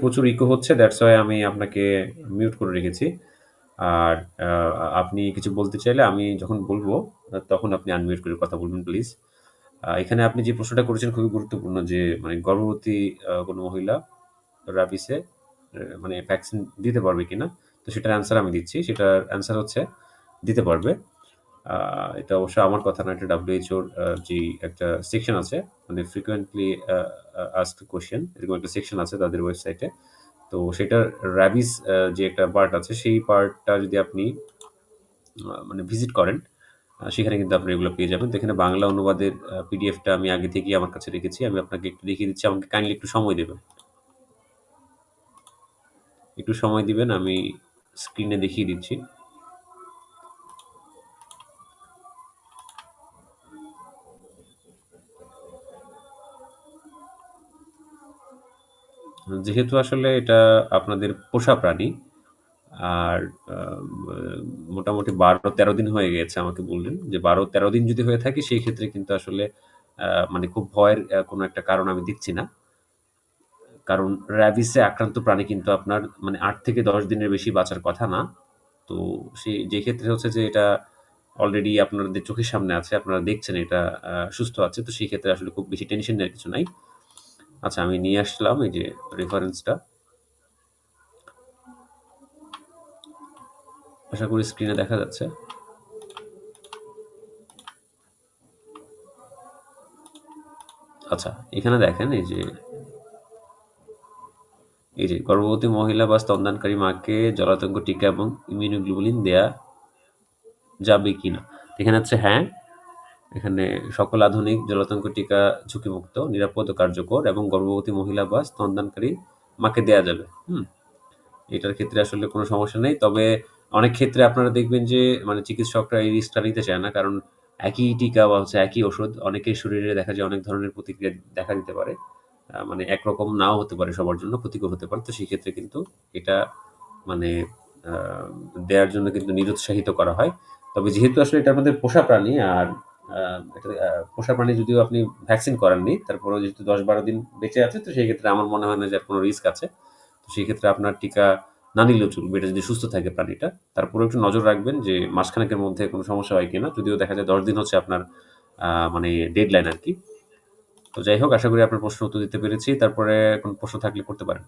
প্রচুর ইকো হচ্ছে that's why আমি আপনাকে মিউট করে রেখেছি। আর আপনি কিছু বলতে চাইলে আমি যখন বলব, তখন আপনি আনমিউট করে কথা বলবেন প্লিজ। এখানে আপনি যে প্রশ্নটা করেছেন খুবই গুরুত্বপূর্ণ যে মানে গর্ভবতী কোনো মহিলা রাবিসে মানে ভ্যাকসিন দিতে পারবে কিনা? তো সেটার অ্যান্সার আমি দিচ্ছি। সেটার অ্যান্সার হচ্ছে, দিতে পারবে। এটা অবশ্য আমার কথা না। এটা WHO র আ যে একটা সেকশন আছে মানে frequently আ আ asked question এরকম একটা সেকশন আছে তাদের ওয়েবসাইটে। তো সেটার র্যাবিস যে একটা পার্ট আছে সেই পার্টটা যদি আপনি মানে ভিজিট করেন, সেখানে কিন্তু আপনি এগুলো পেয়ে যাবেন। তো এখানে বাংলা অনুবাদের পিডিএফটা আমি আগে থেকেই আমার কাছে রেখেছি। আমি আপনাকে একটু দেখিয়ে দিচ্ছি। আমাকে কাইন্ডলি একটু সময় দেবেন। একটু সময় দিবেন। আমি স্ক্রিনে দেখিয়ে দিচ্ছি। যেহেতু আসলে এটা আপনাদের পোষা প্রাণী, আর মোটামুটি ১২-১৩ দিন হয়ে গেছে আমাকে বললেন যে ১২-১৩ দিন যদি হয়ে থাকে সেই ক্ষেত্রে কিন্তু আসলে মানে খুব ভয়ের কোনো একটা কারণ আমি দিচ্ছি না। কারণ র্যাবিসে আক্রান্ত প্রাণী কিন্তু আপনার মানে আট থেকে ১০ দিনের বেশি বাঁচার কথা না। তো সে যে ক্ষেত্রে হচ্ছে যে এটা অলরেডি আপনাদের চোখের সামনে আছে, আপনারা দেখছেন এটা সুস্থ আছে। তো সেই ক্ষেত্রে আসলে খুব বেশি টেনশন নেওয়ার কিছু নাই। আচ্ছা আমি নিয়ে আসলাম এই যে রেফারেন্সটা। আশা করি স্ক্রিনে দেখা যাচ্ছে। আচ্ছা, এখানে দেখেন এই যে এই যে গর্ভবতী মহিলা বা স্তনদানকারী মাকে জলাতঙ্ক টিকা এবং ইমিউনোগ্লোবুলিন দেয়া যাবে কিনা? এখানে হচ্ছে হ্যাঁ। এখানে সকল আধুনিক জলাতঙ্ক টিকা ঝুঁকিমুক্ত, নিরাপদ কার্যকর এবং গর্ভবতী মহিলা বা স্তনদানকারী মাকে দেয়া যাবে। হুম? এটার ক্ষেত্রে আসলে কোনো সমস্যা নেই। তবে অনেক ক্ষেত্রে আপনারা দেখবেন যে মানে চিকিৎসকরা এই রিস্কটা নিতে চায় না। কারণ একই টিকা বা হচ্ছে একই ওষুধ অনেকের শরীরে দেখা যায় অনেক ধরনের প্রতিক্রিয়া দেখা দিতে পারে। মানে একরকম নাও হতে পারে সবার জন্য, ক্ষতিকর হতে পারে। তো সেক্ষেত্রে কিন্তু এটা মানে দেওয়ার জন্য কিন্তু নিরুৎসাহিত করা হয়। তবে যেহেতু আসলে এটা আমাদের পোষা প্রাণী আর এটা পোষা প্রাণী যদিও আপনি ভ্যাকসিন করাননি, তারপরেও যেহেতু দশ বারো দিন বেঁচে আছে তো সেই ক্ষেত্রে আমার মনে হয় না যে কোনো রিস্ক আছে। তো সেই ক্ষেত্রে আপনার টিকা না নিলেও চলবে। এটা যদি সুস্থ থাকে প্রাণীটা। তারপরেও একটু নজর রাখবেন যে মাসখানেকের মধ্যে কোনো সমস্যা হয় কিনা। যদিও দেখা যায় ১০ দিন হচ্ছে আপনার মানে ডেড লাইন আর কি তো যাই হোক আশা করি আপনার প্রশ্ন উত্তর দিতে পেরেছি। তারপরে কোনো প্রশ্ন থাকলে করতে পারেন।